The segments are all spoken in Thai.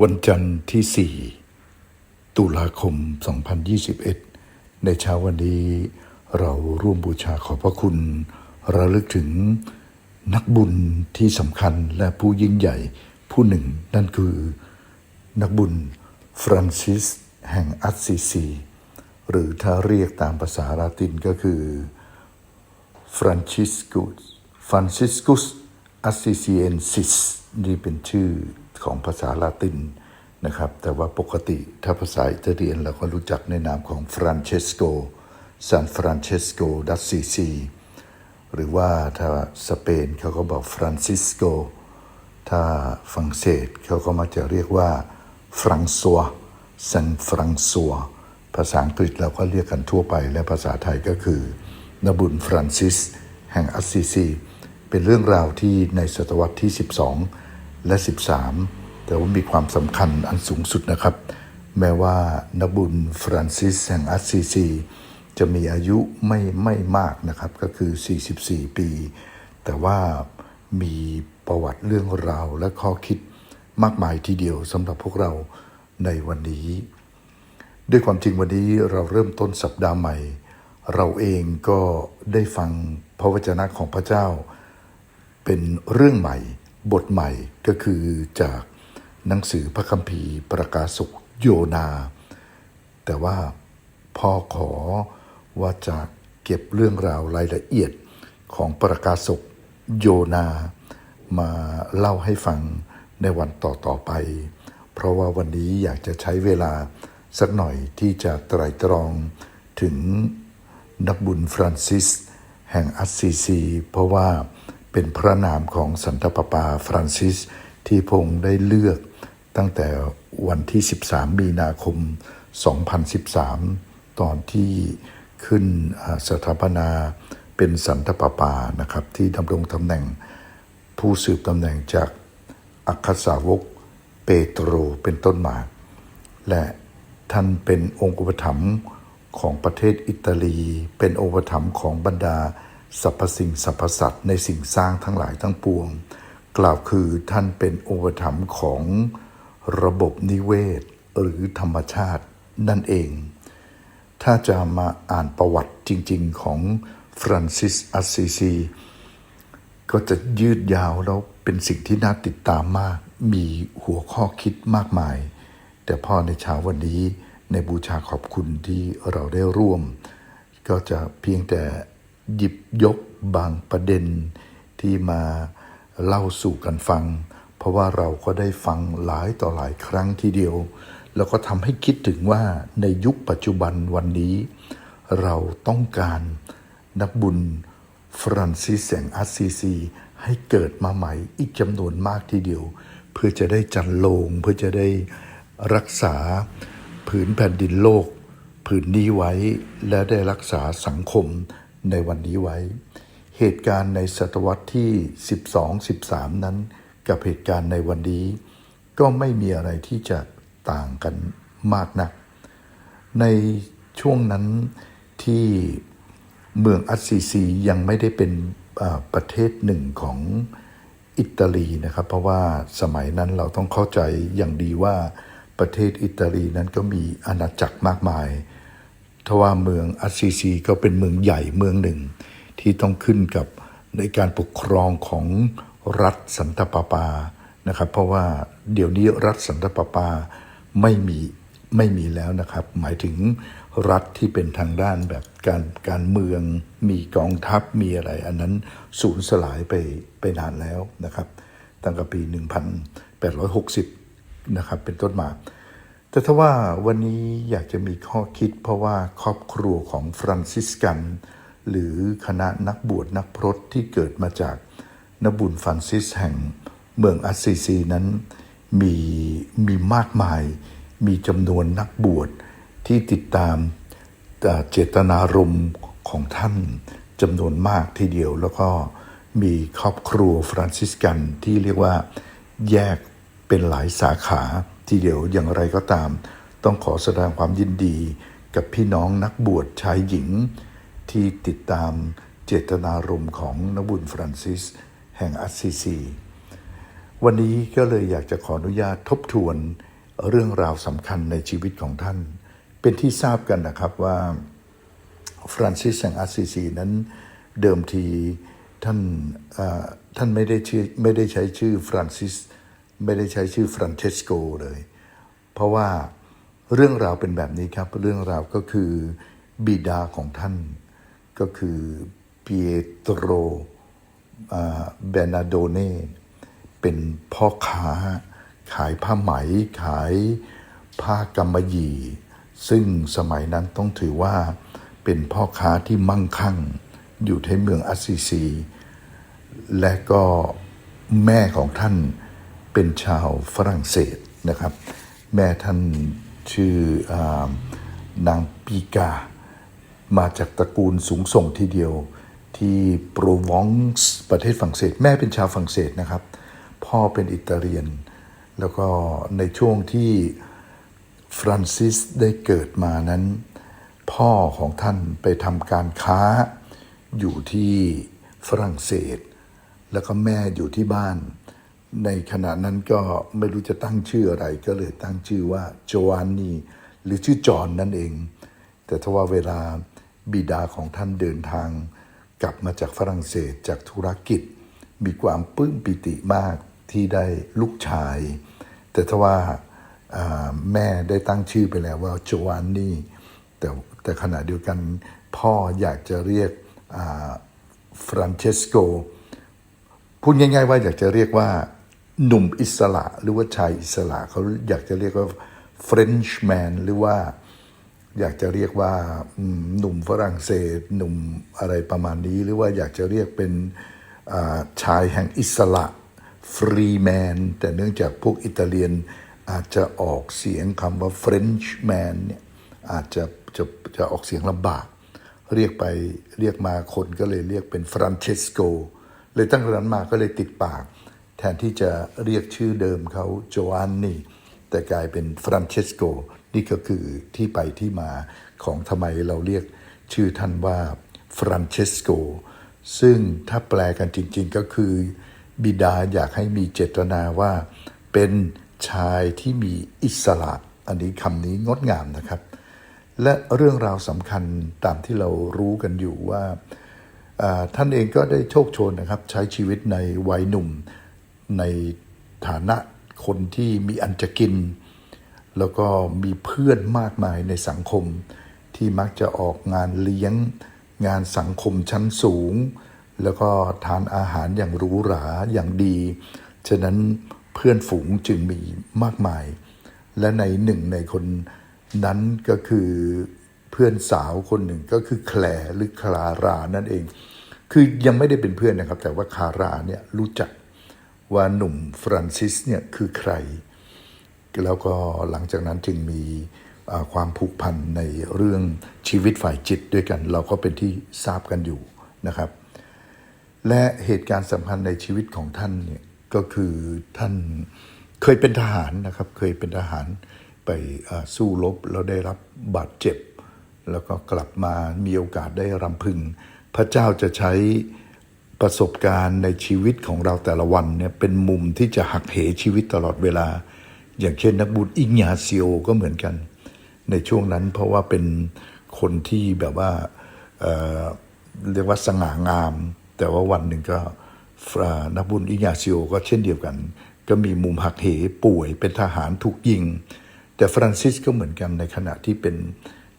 วันจันทร์ที่ 4 ตุลาคม 2021 ในเช้าวันนี้เราร่วมบูชาขอพระคุณระลึกถึงนักบุญที่สำคัญและผู้ยิ่งใหญ่ผู้หนึ่ง นั่นคือนักบุญฟรานซิสแห่งอัสซีซี หรือถ้าเรียกตามภาษาลาตินก็คือฟรานซิสกุสฟรานซิสกุสอัสซิเซียนซิสนี่เป็นชื่อ ของภาษาลาตินนะครับ แต่ว่าปกติถ้าภาษาอิตาเลียนเราก็รู้จักในนามของฟรานเชสโกซานฟรานเชสโกดัสซีซีหรือว่าถ้าสเปนเขาก็บอกฟรานซิสโกถ้าฝรั่งเศสเขาก็มาจะเรียกว่าฟรังซัวซันฟรังซัวภาษาอังกฤษเราก็เรียกกันทั่วไป และภาษาไทยก็คือนบุญฟรานซิส แห่งอัสซีซี เป็นเรื่องราวที่ในศตวรรษที่ 12 และ 13 แต่ว่ามีความสำคัญอันสูงสุดนะครับ แม้ว่านบุญฟรานซิสแห่งอัสซีซีจะมีอายุไม่ไม่มากนะครับก็คือ 44 ปี แต่ว่ามีประวัติเรื่องราวและข้อคิดมากมายทีเดียวสำหรับพวกเราในวันนี้ ด้วยความจริงวันนี้เราเริ่มต้นสัปดาห์ใหม่ เราเองก็ได้ฟังพระวจนะของพระเจ้า เป็นเรื่องใหม่ บทใหม่ก็คือจากหนังสือพระคัมภีร์ประกาศกโยนา แต่ว่าพ่อขอว่าจะเก็บเรื่องราวรายละเอียดของประกาศกโยนา มาเล่าให้ฟังในวันต่อ ๆ ไป เพราะว่าวันนี้อยากจะใช้เวลาสักหน่อยที่จะไตรตรองถึงนักบุญฟรานซิส แห่งอัสซีซี เพราะว่า เป็นพระนามของสันตปาปาฟรานซิส ที่พงค์ได้เลือกตั้งแต่วันที่ 13 มีนาคม 2013 ตอนที่ขึ้นสถาปนาเป็นสันตปาปานะครับที่ดำรงตำแหน่งผู้สืบตำแหน่งจากอัคสาวกเปโตรเป็นต้นมา และท่านเป็นองค์อุปถัมภ์ของประเทศอิตาลี เป็นองค์อุปถัมภ์ของบรรดา สรรพสิ่งสรรพสัตว์ในสิ่งสร้างทั้งหลายทั้งปวง กล่าวคือท่านเป็นอุปถัมภ์ของระบบนิเวศ หรือธรรมชาตินั่นเอง ถ้าจะมาอ่านประวัติจริง ๆ ของฟรานซิสอัสซีซีก็จะยืดยาวแล้วเป็นสิ่งที่น่าติดตามมาก มีหัวข้อคิดมากมาย แต่พอในเช้าวันนี้ในบูชาขอบคุณที่เราได้ร่วม ก็จะเพียงแต่ หยิบยกบางประเด็นที่มาเล่าสู่กันฟัง เพราะว่าเราก็ได้ฟังหลายต่อหลายครั้งทีเดียว แล้วก็ทำให้คิดถึงว่าในยุคปัจจุบันวันนี้ เราต้องการนักบุญฟรานซิสแสงอัสซีซีให้เกิดมาใหม่อีกจำนวนมากทีเดียว เพื่อจะได้จันโลง เพื่อจะได้รักษาผืนแผ่นดินโลก ผืนนี้ไว้และได้รักษาสังคม ในวันนี้ไว้ เหตุการณ์ในศตวรรษที่ 12-13 นั้น กับเหตุการณ์ในวันนี้ ก็ไม่มีอะไรที่จะต่างกันมากนัก ในช่วงนั้นที่เมืองอัสซีซียังไม่ได้เป็นประเทศหนึ่งของอิตาลีนะครับ เพราะว่าสมัยนั้นเราต้องเข้าใจอย่างดีว่าประเทศอิตาลีนั้นก็มีอาณาจักรมากมาย ทว่าเมืองอัสซีซีก็เป็นเมืองใหญ่เมืองหนึ่ง ที่ต้องขึ้นกับในการปกครองของรัฐสันตปาปานะครับ เพราะว่าเดี๋ยวนี้รัฐสันตปาปาไม่มีไม่มีแล้วนะครับ หมายถึงรัฐที่เป็นทางด้านแบบการการเมืองมีกองทัพมีอะไร อันนั้นสูญสลายไปไปนานแล้วนะครับ ตั้งแต่ปี 1860 นะครับ เป็นต้นมา แต่ถ้าว่าวันนี้อยากจะมีข้อคิดเพราะว่าครอบครัวของฟรานซิสกัน หรือคณะนักบวชนักพรตที่เกิดมาจากนบุญฟรานซิสแห่งเมืองอัสซีซีนั้นมีมีมากมาย มีจำนวนนักบวชที่ติดตามเจตนารมณ์ของท่านจำนวนมากทีเดียว แล้วก็มีครอบครัวฟรานซิสกันที่เรียกว่าแยกเป็นหลายสาขา ทีเดียวอย่างไรก็ตาม ต้องขอแสดงความยินดีกับพี่น้องนักบวชชายหญิง ที่ติดตามเจตนารมณ์ของนกบุญฟรานซิส แห่งอัสซีซี วันนี้ก็เลยอยากจะขออนุญาตทบทวนเรื่องราวสำคัญในชีวิตของท่าน เป็นที่ทราบกันนะครับว่าฟรานซิสแห่งอาสซิซีนั้นเดิมทีท่านท่านไม่ได้ชื่อไม่ได้ใช้ชื่อฟรานซิส ไม่ได้ใช้ชื่อฟรานเชสโกเลย เพราะว่าเรื่องราวเป็นแบบนี้ครับ เรื่องราวก็คือบิดาของท่าน ก็คือเปียโตรเบนาโดเนเป็นพ่อค้าขายผ้าไหมขายผ้ากำมะหยี่ ซึ่งสมัยนั้นต้องถือว่าเป็นพ่อค้าที่มั่งคั่ง อยู่ที่เมืองอัสซิซี และก็แม่ของท่าน เป็นชาวฝรั่งเศสนะครับ แม่ท่านชื่ออนางปีกา มาจากตระกูลสูงส่งทีเดียวที่โปรวองส์ประเทศฝรั่งเศส แม่เป็นชาวฝรั่งเศสนะครับ พ่อเป็นอิตาเลียน แล้วก็ในช่วงที่ฟรานซิสได้เกิดมานั้น พ่อของท่านไปทำการค้าอยู่ที่ฝรั่งเศส แล้วก็แม่อยู่ที่บ้าน ในขณะนั้นก็ไม่รู้จะตั้งชื่ออะไร ก็เลยตั้งชื่อว่าโจวานนีหรือชื่อจอห์นนั่นเอง แต่ทว่าเวลาบิดาของท่านเดินทาง กลับมาจากฝรั่งเศสจากธุรกิจ มีความปลื้มปิติมากที่ได้ลูกชาย แต่ทว่าอ่าแม่ได้ตั้งชื่อไปแล้วว่าโจวานนี่แต่แต่ขณะเดียวกันพ่ออยากจะเรียกฟรานเชสโกพูดง่ายๆว่าอยากจะเรียกว่า หนุ่มอิสระหรือว่าชายอิสระเขาอยากจะเรียกว่า Frenchman หรือว่าอยากจะเรียกว่าหนุ่มฝรั่งเศส หนุ่มอะไรประมาณนี้ หรือว่าอยากจะเรียกเป็นชายแห่งอิสระฟรีแมนแต่เนื่องจากพวกอิตาเลียนอาจจะออกเสียงคำว่า Frenchman เนี่ยอาจจะจะจะออกเสียงลำบาก เรียกไปเรียกมาคนก็เลยเรียกเป็นฟรานเชสโกเลยตั้งแต่นั้นมาก็เลยติดปาก แทนที่จะเรียกชื่อเดิมเขาโจวานนี่แต่กลายเป็นฟรานเชสโกนี่ก็คือที่ไปที่มาของทำไมเราเรียกชื่อท่านว่าฟรานเชสโกซึ่งถ้าแปลกันจริงๆก็คือ บิดาอยากให้มีเจตนาว่า เป็นชายที่มีอิสระอันนี้คำนี้งดงามนะครับ และเรื่องราวสำคัญตามที่เรารู้กันอยู่ว่าอ่าท่านเองก็ได้โชคโชนนะครับ ใช้ชีวิตในวัยหนุ่ม ในฐานะคนที่มีอันจะกิน แล้วก็มีเพื่อนมากมายในสังคม ที่มักจะออกงานเลี้ยง งานสังคมชั้นสูง แล้วก็ทานอาหารอย่างหรูหราอย่างดี ฉะนั้นเพื่อนฝูงจึงมีมากมาย และในหนึ่งในคนนั้นก็คือเพื่อนสาวคนหนึ่งก็คือแคลหรือคลารานั่นเอง คือยังไม่ได้เป็นเพื่อนนะครับ แต่ว่าคาราเนี่ยรู้จัก ว่าหนุ่มฟรานซิสเนี่ยคือใคร แล้วก็หลังจากนั้นจึงมีความผูกพันในเรื่องชีวิตฝ่ายจิตด้วยกัน เราก็เป็นที่ทราบกันอยู่นะครับ และเหตุการณ์สำคัญในชีวิตของท่านเนี่ยก็คือท่านเคยเป็นทหารนะครับ เคยเป็นทหารไปสู้รบแล้วได้รับบาดเจ็บ แล้วก็กลับมามีโอกาสได้รำพึง พระเจ้าจะใช้ ประสบการณ์ในชีวิตของเราแต่ละวันเนี่ยเป็นมุมที่จะหักเหชีวิตตลอดเวลา อย่างเช่นนักบุญอิงยาซิโอก็เหมือนกัน ในช่วงนั้นเพราะว่าเป็นคนที่แบบว่าเเรียกว่าสง่างาม แต่ว่าวันหนึ่งก็นักบุญอิงยาซิโอก็เช่นเดียวกัน ก็มีมุมหักเหป่วยเป็นทหารถูกยิง แต่ฟรานซิสก็เหมือนกันในขณะที่เป็น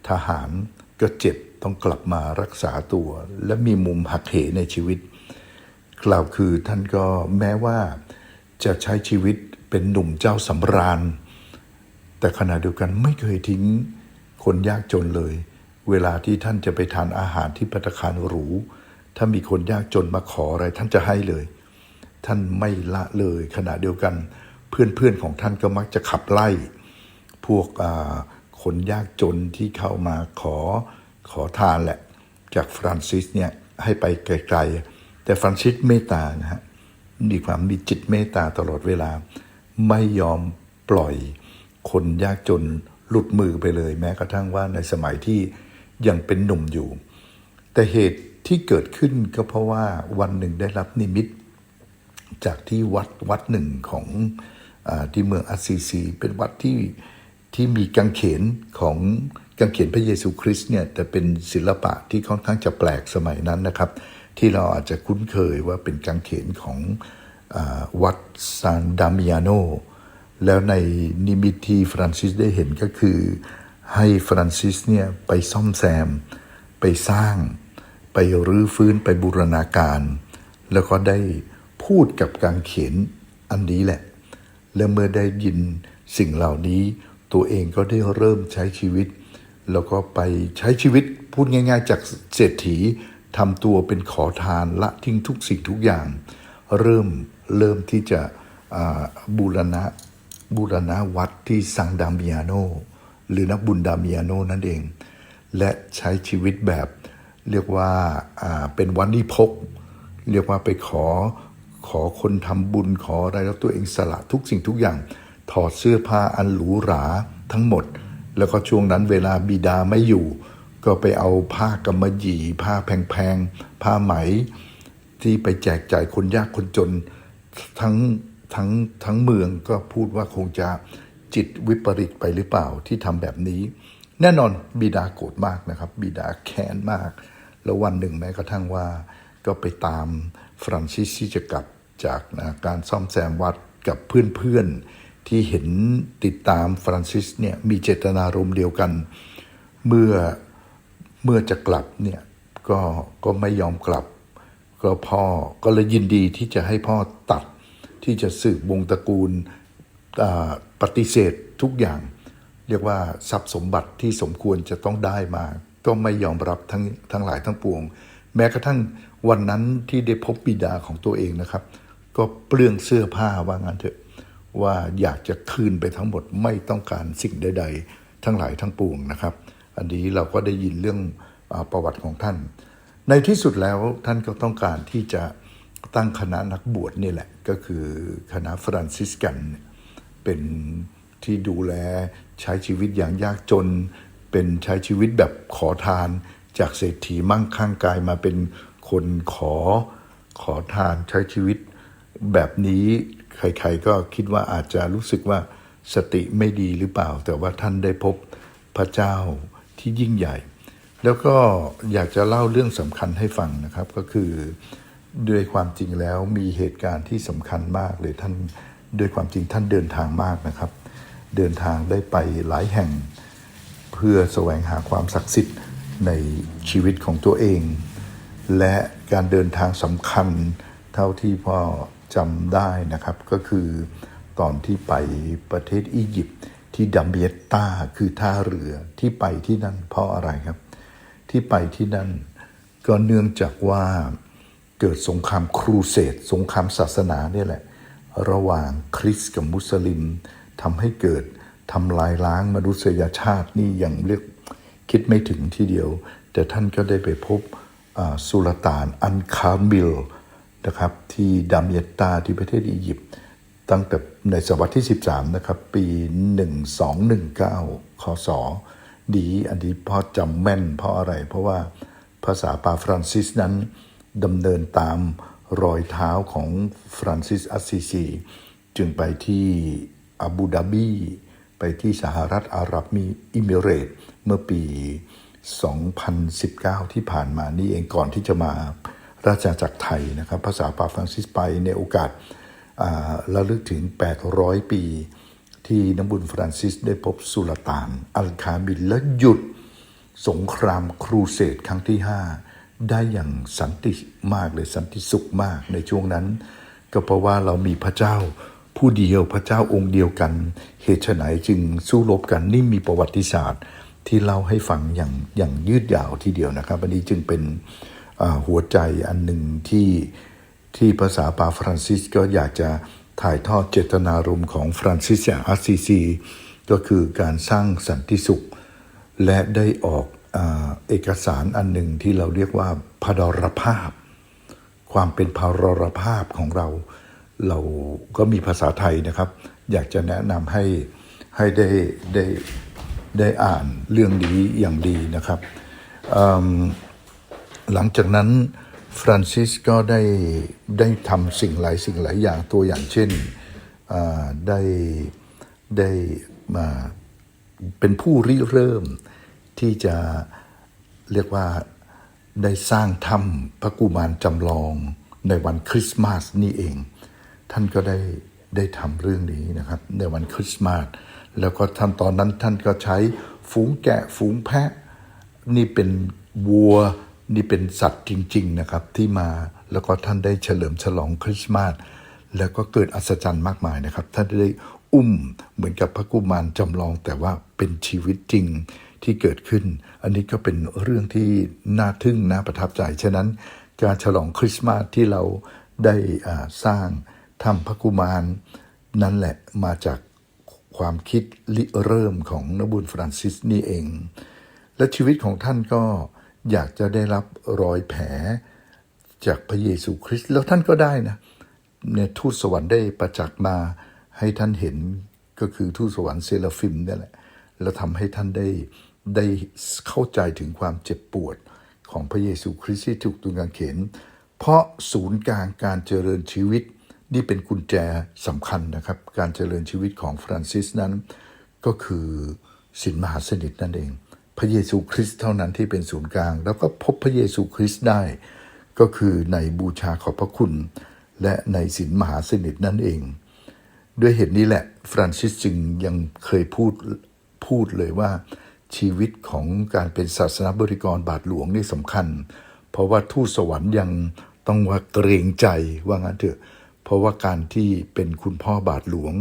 ทหารก็เจ็บต้องกลับมารักษาตัว และมีมุมหักเหในชีวิต กล่าวคือท่านก็แม้ว่าจะใช้ชีวิตเป็นหนุ่มเจ้าสำราญ แต่ขณะเดียวกันไม่เคยทิ้งคนยากจนเลย เวลาที่ท่านจะไปทานอาหารที่ภัตคารหรู ถ้ามีคนยากจนมาขออะไรท่านจะให้เลย ท่านไม่ละเลยขณะเดียวกัน เพื่อนๆของท่านก็มักจะขับไล่ พวกอาคนยากจนที่เข้ามาขอขอทานแหละ จากฟรานซิสเนี่ยให้ไปไกลๆ แต่ฟรานซิสเมตตานะฮะมีความมีจิตเมตตาตลอดเวลา ไม่ยอมปล่อยคนยากจนหลุดมือไปเลย แม้กระทั่งว่าในสมัยที่ยังเป็นหนุ่มอยู่ แต่เหตุที่เกิดขึ้นก็เพราะว่าวันหนึ่งได้รับนิมิต จากที่วัดวัดหนึ่งของอที่เมืองอัสซีซี เป็นวัดที่ที่มีกางเขนของกางเขนพระเยซูคริสต์เนี่ยแต่เป็นศิลปะที่ค่อนข้างจะแปลกสมัยนั้นนะครับ ที่เราอาจจะคุ้นเคยว่าเป็นกางเขนของอวัดซานดามิอาโน แล้วในนิมิตที่ฟรานซิสได้เห็นก็คือ ให้ฟรานซิสเนี่ยไปซ่อมแซม ไปสร้าง ไปรื้อฟื้นไปบูรณาการ แล้วก็ได้พูดกับกางเขนอันนี้แหละ และเมื่อได้ยินสิ่งเหล่านี้ตัวเองก็ได้เริ่มใช้ชีวิต แล้วก็ไปใช้ชีวิตพูดง่าย ๆ จากเศรษฐี ทำตัวเป็นขอทานละทิ้งทุกสิ่งทุกอย่าง เริ่มเริ่มที่จะบูรณะบูรณะวัดที่ซังดามิอาโนหรือนักบุญดามิอาโนนั่นเอง และใช้ชีวิตแบบเรียกว่าาเป็นวันนี้พก เรียกว่าไปขอขอคนทำบุญขออะไรแล้วตัวเองสละทุกสิ่งทุกอย่าง ถอดเสื้อผ้าอันหรูหราทั้งหมด แล้วก็ช่วงนั้นเวลาบิดาไม่อยู่ ก็ไปเอาผ้ากำมะหยี่ ผ้าแพงๆ ผ้าไหม ที่ไปแจกจ่ายคนยากคนจน ทั้งทั้งทั้งเมืองก็พูดว่าคงจะจิตวิปริตไปหรือเปล่าที่ทำแบบนี้ แน่นอนบิดาโกรธมากนะครับ บิดาแค้นมาก แล้ววันหนึ่งแม้กระทั่งว่า ก็ไปตามฟรานซิสที่จะกลับจากนะการซ่อมแซมวัดกับเพื่อนๆ ที่เห็นติดตามฟรานซิสเนี่ยมีเจตนารมณ์เดียวกัน เมื่อ เมื่อจะกลับเนี่ยก็ก็ไม่ยอมกลับ ก็พ่อก็เลยยินดีที่จะให้พ่อตัดที่จะสืบวงตระกูลปฏิเสธทุกอย่าง เรียกว่าทรัพย์สมบัติที่สมควรจะต้องได้มา ก็ไม่ยอมรับทั้งทั้งหลายทั้งปวง แม้กระทั่งวันนั้นที่ได้พบบิดาของตัวเองนะครับ ก็เปลืองเสื้อผ้าว่างั้นเถอะว่าอยากจะคืนไปทั้งหมดไม่ต้องการสิ่งใด ๆ ทั้งหลายทั้งปวงนะครับ อันนี้เราก็ได้ยินเรื่องอประวัติของท่าน ในที่สุดแล้วท่านก็ต้องการที่จะตั้งคณะนักบวชนี่แหละ ก็คือคณะฟรานซิสกันเนี่ยเป็นที่ดูแลใช้ชีวิตอย่างยากจน เป็นใช้ชีวิตแบบขอทานจากเศรษฐีมั่งคั่งกายมาเป็นคนขอขอทานใช้ชีวิตแบบนี้ใครๆก็คิดว่าอาจจะรู้สึกว่าสติไม่ดีหรือเปล่า แต่ว่าท่านได้พบพระเจ้า ที่ยิ่งใหญ่ แล้วก็อยากจะเล่าเรื่องสำคัญให้ฟังนะครับ ก็คือด้วยความจริงแล้วมีเหตุการณ์ที่สำคัญมากเลยท่านด้วยความจริงท่านเดินทางมากนะครับ เดินทางได้ไปหลายแห่ง เพื่อแสวงหาความศักดิ์สิทธิ์ในชีวิตของตัวเอง และการเดินทางสำคัญเท่าที่พ่อจำได้นะครับ ก็คือตอนที่ไปประเทศอียิปต์ ที่ดัมเบียตตาคือท่าเรือที่ไปที่นั่นเพราะอะไรครับ ที่ไปที่นั่น ก็เนื่องจากว่าเกิดสงครามครูเสดสงครามศาสนาเนี่ยแหละ ระหว่างคริสต์กับมุสลิมทำให้เกิดทำลายล้างมนุษยชาตินี่อย่างเรียกคิดไม่ถึงทีเดียว แต่ท่านก็ได้ไปพบอ่าสุลต่านอันคามิลนะครับที่ดามเยตตาที่ประเทศอียิปต์ ตั้งแต่ในศตวรรษที่ 13 นะครับ ปี 1219คศดีอันนี้พ่อจำแม่นเพราะอะไร เพราะว่าภาษาปาฟรานซิสนั้นดำเนินตามรอยเท้าของฟรานซิสอัสซีซีจึงไปที่อาบูดาบี ไปที่สหรัฐอาหรับมีอิมิเรต เมื่อปี 2019 ที่ผ่านมานี่เองก่อนที่จะมาราชาณาจักรไทยนะครับ ภาษาปาฟรานซิสไปในโอกาส ระลึกถึง 800 ปี ที่น้ำบุญฟรานซิสได้พบสุลต่าน อัลคาบิลและหยุดสงครามครูเสดครั้งที่ 5 ได้อย่างสันติมากเลยสันติสุขมากในช่วงนั้น ก็เพราะว่าเรามีพระเจ้าผู้เดียวพระเจ้าองค์เดียวกัน เหตุไฉนจึงสู้รบกันนี่มีประวัติศาสตร์ที่เล่าให้ฟังอย่างอย่างยืดยาวทีเดียวนะครับ อันนี้จึงเป็นหัวใจอันหนึ่งที่ ที่ภาษาปาฟรานซิสก็อยากจะถ่ายทอดเจตนารมณ์ของฟรานซิสอย่างอาซีซีก็คือการสร้างสันติสุข และได้ออกอเอกสารอันหนึ่งที่เราเรียกว่าพดรภาพ ความเป็นพารรภาพของเรา เราก็มีภาษาไทยนะครับ อยากจะแนะนำให้ให้ได้ได้ได้อ่านเรื่องนี้อย่างดีนะครับ หลังจากนั้น ฟรานซิสก็ได้ได้ทำสิ่งหลายสิ่งหลายอย่างตัวอย่างเช่นได้ได้มาเป็นผู้ริเริ่มที่จะเรียกว่าได้สร้างถ้ำพระกุมารจำลองในวันคริสต์มาสนี่เอง ท่านก็ได้ได้ทำเรื่องนี้นะครับ ในวันคริสต์มาสแล้วก็ท่านตอนนั้นท่านก็ใช้ฝูงแกะฝูงแพะ นี่เป็นวัว นี่เป็นสัตว์จริง ๆ นะครับ ที่มาแล้วก็ท่านได้เฉลิมฉลองคริสต์มาสแล้วก็เกิดอัศจรรย์มากมายนะครับ ท่านได้อุ้มเหมือนกับพระกุมารจำลองแต่ว่าเป็นชีวิตจริงที่เกิดขึ้น อันนี้ก็เป็นเรื่องที่น่าทึ่งน่าประทับใจ ฉะนั้นการฉลองคริสต์มาสที่เราได้สร้างทำพระกุมารนั่นแหละมาจากความคิดริเริ่มของนบุญฟรานซิสนี่เอง และชีวิตของท่านก็ อยากจะได้รับรอยแผลจากพระเยซูคริสต์แล้วท่านก็ได้นะเนี่ยทูตสวรรค์ได้ประจักษ์มาให้ท่านเห็นก็คือทูตสวรรค์เซราฟิมนี่แหละ แล้วทำให้ท่านได้ได้เข้าใจถึงความเจ็บปวดของพระเยซูคริสต์ที่ถูกตรงกางเขน เพราะศูนย์กลางการเจริญชีวิต นี่เป็นกุญแจสำคัญนะครับ การเจริญชีวิตของฟรานซิสนั้น ก็คือสินมหาสนิทนั่นเอง พระเยซูคริสต์เท่านั้นที่เป็นศูนย์กลาง แล้วก็พบพระเยซูคริสต์ได้ ก็คือในบูชาขอบพระคุณ และในสินมหาสนิทนั่นเอง ด้วยเหตุนี้แหละฟรานซิสจึงยังเคยพูดพูดเลยว่าชีวิตของการเป็นศาสนบริกรบาทหลวงนี่สำคัญ เพราะว่าทูตสวรรค์ยังต้องว่าเกรงใจว่างั้นเถอะ เพราะว่าการที่เป็นคุณพ่อบาทหลวง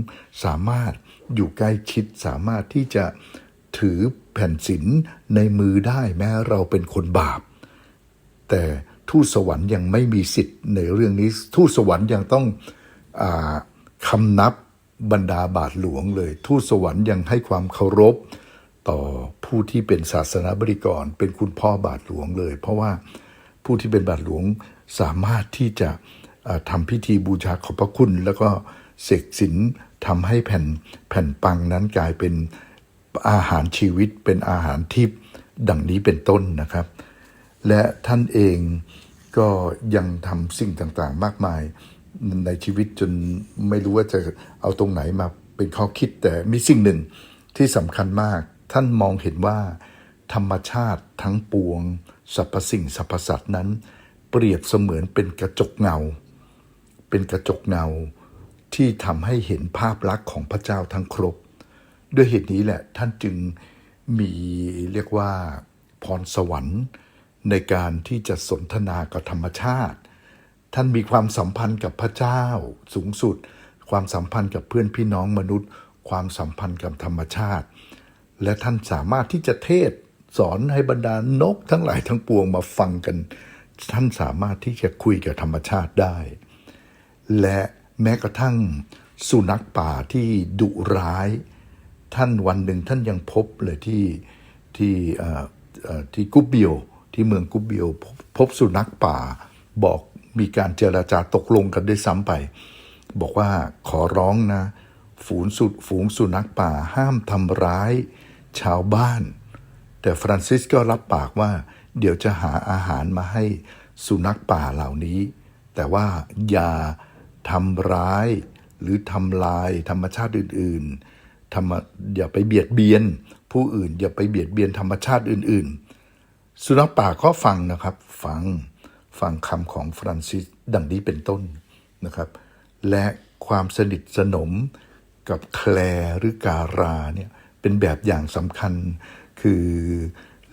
สามารถอยู่ใกล้ชิดสามารถที่จะถือ แผ่นศิลในมือได้แม้เราเป็นคนบาป แต่ทูตสวรรค์ยังไม่มีสิทธิ์ในเรื่องนี้ ทูตสวรรค์ยังต้องอคำนับบรรดาบาทหลวงเลย ทูตสวรรค์ยังให้ความเคารพต่อผู้ที่เป็นศาสนาบริกร เป็นคุณพ่อบาทหลวงเลย เพราะว่าผู้ที่เป็นบาทหลวงสามารถที่จะอ่าทำพิธีบูชาขอบพระคุณ แล้วก็เสกสินทำให้แผ่นแผ่นปังนั้นกลายเป็น อาหารชีวิตเป็นอาหารทิพย์ดังนี้เป็นต้นนะครับ และท่านเองก็ยังทำสิ่งต่างๆ มากมายในชีวิตจนไม่รู้ว่าจะเอาตรงไหนมาเป็นข้อคิดแต่มีสิ่งหนึ่งที่สำคัญมาก ท่านมองเห็นว่า ธรรมชาติทั้งปวงสรรพสิ่งสรรพสัตว์นั้น เปรียบเสมือนเป็นกระจกเงา เป็นกระจกเงาที่ทำให้เห็นภาพลักษณ์ของพระเจ้าทั้งครบ ด้วยเหตุนี้แหละท่านจึงมีเรียกว่าพรสวรรค์ในการที่จะสนทนากับธรรมชาติ ท่านมีความสัมพันธ์กับพระเจ้าสูงสุด ความสัมพันธ์กับเพื่อนพี่น้องมนุษย์ ความสัมพันธ์กับธรรมชาติ และท่านสามารถที่จะเทศสอนให้บรรดานกทั้งหลายทั้งปวงมาฟังกัน ท่านสามารถที่จะคุยกับธรรมชาติได้ และแม้กระทั่งสุนัขป่าที่ดุร้าย ท่านวันหนึ่งท่านยังพบเลยที่ที่ที่กุบเบียวที่เมืองกุบเบียวพบพบสุนัขป่าบอกมีการเจราจาตกลงกันด้วยซ้ำไป บอกว่าขอร้องนะ ฝูงสุฝูงสุนัขป่าห้ามทำร้ายชาวบ้าน แต่ฟรานซิสก็รับปากว่า เดี๋ยวจะหาอาหารมาให้สุนัขป่าเหล่านี้ แต่ว่าอย่าทำร้ายหรือทำลายธรรมชาติอื่นๆ ทำอย่าไปเบียดเบียน ผู้อื่นอย่าไปเบียดเบียนธรรมชาติอื่น ๆ สุนัขป่าก็ฟังนะครับ ฟังฟังคำของฟรานซิสดังนี้เป็นต้นนะครับ และความสนิทสนมกับแคลร์หรือการาเนี่ยเป็นแบบอย่างสำคัญ คือ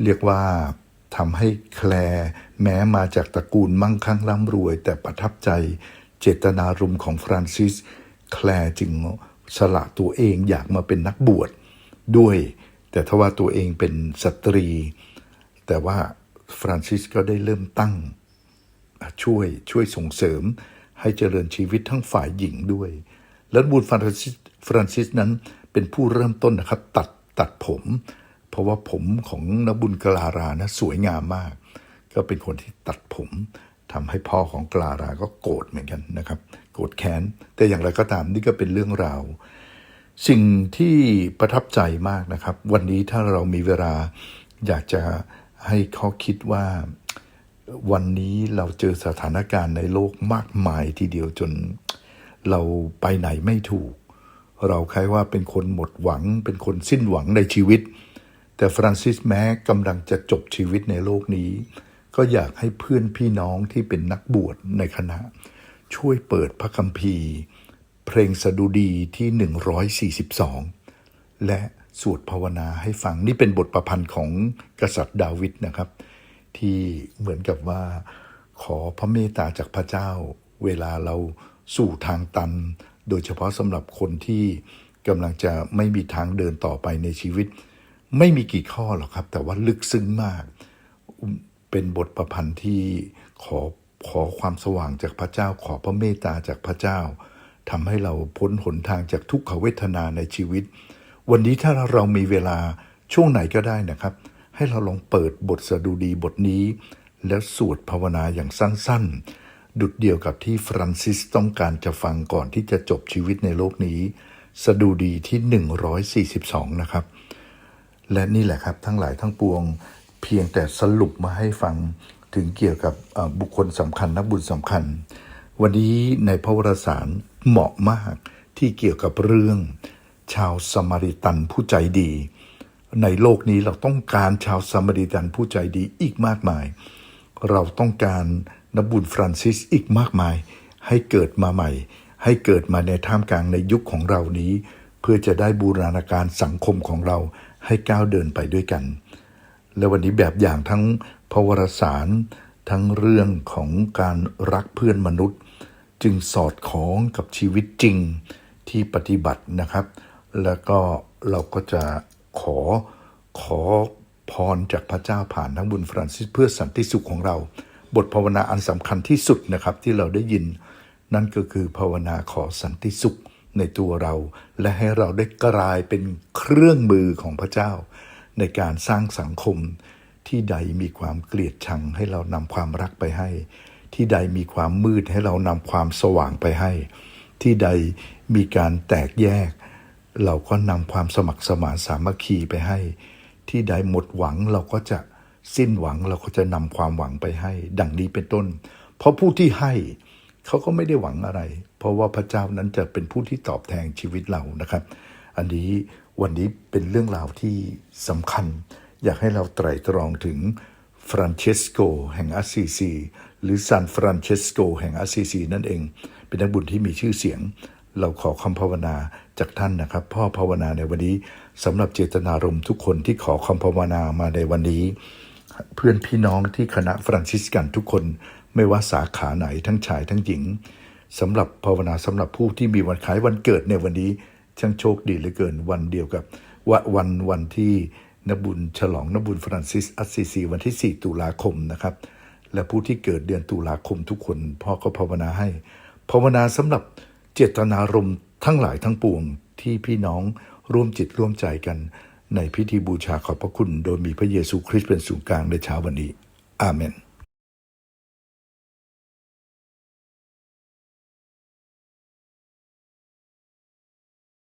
เรียกว่าทำให้แคลร์แม้มาจากตระกูลมั่งคั่งร่ำรวย แต่ประทับใจเจตนารมณ์ของฟรานซิส แคลร์จึง สละตัวเองอยากมาเป็นนักบวชด้วย แต่ทว่าตัวเองเป็นสตรี แต่ว่าฟรานซิสก็ได้เริ่มตั้ง ช่วยช่วยส่งเสริมให้เจริญชีวิตทั้งฝ่ายหญิงด้วย และบุญฟรานซิสฟรานซิสนั้นเป็นผู้เริ่มต้นนะครับ ตัดตัดผม เพราะว่าผมของนบุญกลารานะสวยงามมาก ก็เป็นคนที่ตัดผมทำให้พ่อของกลาราก็โกรธเหมือนกันนะครับ กรธแค้น แต่อย่างไรก็ตามนี่ก็เป็นเรื่องราว สิ่งที่ประทับใจมากนะครับ วันนี้ถ้าเรามีเวลาอยากจะให้เขาคิดว่าวันนี้เราเจอสถานการณ์ในโลกมากมายทีเดียวจนเราไปไหนไม่ถูก เราคล้ายว่าเป็นคนหมดหวัง เป็นคนสิ้นหวังในชีวิต แต่ฟรานซิสแม้กำลังจะจบชีวิตในโลกนี้ ก็อยากให้เพื่อนพี่น้องที่เป็นนักบวชในคณะ ช่วยเปิดพระคัมภีร์ เพลงสดุดีที่ 142 และสวดภาวนาให้ฟังนี่เป็นบทประพันธ์ของกษัตริย์ดาวิดนะครับ ที่เหมือนกับว่าขอพระเมตตาจากพระเจ้า เวลาเราสู่ทางตัน โดยเฉพาะสำหรับคนที่กำลังจะไม่มีทางเดินต่อไปในชีวิต ไม่มีกี่ข้อหรอกครับ แต่ว่าลึกซึ้งมาก เป็นบทประพันธ์ที่ขอ ขอความสว่างจากพระเจ้า ขอพระเมตตาจากพระเจ้าทำให้เราพ้นหนทางจากทุกขเวทนาในชีวิต วันนี้ถ้าเรามีเวลาช่วงไหนก็ได้นะครับ ให้เราลองเปิดบทสดุดีบทนี้ แล้วสวดภาวนาอย่างสั้นๆ ดุดเดียวกับที่ฟรานซิสต้องการจะฟังก่อนที่จะจบชีวิตในโลกนี้ สดุดีที่ 142 นะครับ และนี่แหละครับทั้งหลายทั้งปวง เพียงแต่สรุปมาให้ฟัง ถึงเกี่ยวกับบุคคลสำคัญนักบุญสำคัญ วันนี้ในพระวรสารเหมาะมากที่เกี่ยวกับเรื่อง ชาวสมาริตันผู้ใจดี ในโลกนี้เราต้องการชาวสมาริตันผู้ใจดีอีกมากมาย เราต้องการนักบุญฟรานซิสอีกมากมาย ให้เกิดมาใหม่ ให้เกิดมาในท่ามกลางในยุคของเรานี้ เพื่อจะได้บูรณาการสังคมของเราให้ก้าวเดินไปด้วยกัน และวันนี้แบบอย่างทั้ง พระวรสารทั้งเรื่องของการรักเพื่อนมนุษย์ จึงสอดคล้องกับชีวิตจริงที่ปฏิบัตินะครับ แล้วก็เราก็จะขอขอพรจากพระเจ้าผ่านทั้งบุญฟรานซิสเพื่อสันติสุขของเรา บทภาวนาอันสำคัญที่สุดนะครับที่เราได้ยิน นั่นก็คือภาวนาขอสันติสุขในตัวเรา และให้เราได้กลายเป็นเครื่องมือของพระเจ้า ในการสร้างสังคม ที่ใดมีความเกลียดชังให้เรานำความรักไปให้ ที่ใดมีความมืดให้เรานำความสว่างไปให้ ที่ใดมีการแตกแยก เราก็นำความสมัครสมานสามัคคีไปให้ ที่ใดหมดหวังเราก็จะสิ้นหวังเราก็จะนำความหวังไปให้ ดังนี้เป็นต้น เพราะผู้ที่ให้เขาก็ไม่ได้หวังอะไร เพราะว่าพระเจ้านั้นจะเป็นผู้ที่ตอบแทนชีวิตเรานะครับ อันนี้วันนี้เป็นเรื่องราวที่สำคัญ อยากให้เราไตร่ตรองถึงฟรานเชสโกแห่งอาซีซีหรือซานฟรานเชสโกแห่งอาซีซีนั่นเอง เป็นนักบุญที่มีชื่อเสียง เราขอคำภาวนาจากท่านนะครับ พ่อภาวนาในวันนี้สำหรับเจตนารมณ์ทุกคนที่ขอคำภาวนามาในวันนี้ เพื่อนพี่น้องที่คณะฟรานซิสกันทุกคน ไม่ว่าสาขาไหนทั้งชายทั้งหญิงสำหรับภาวนาสำหรับผู้ที่มีวันคล้ายวันเกิดในวันนี้ช่างโชคดีเหลือเกินวันเดียวกับว,วันวันที่ นบุญฉลองนบุญฟรานซิสอัสซีซีวันที่ 4 ตุลาคมนะครับ และผู้ที่เกิดเดือนตุลาคมทุกคนพ่อก็ภาวนาให้ ภาวนาสำหรับเจตนารมณ์ทั้งหลายทั้งปวงที่พี่น้องร่วมจิตร่วมใจกัน ในพิธีบูชาขอบพระคุณ โดยมีพระเยซูคริสต์เป็นศูนย์กลางในเช้าวันนี้ อาเมน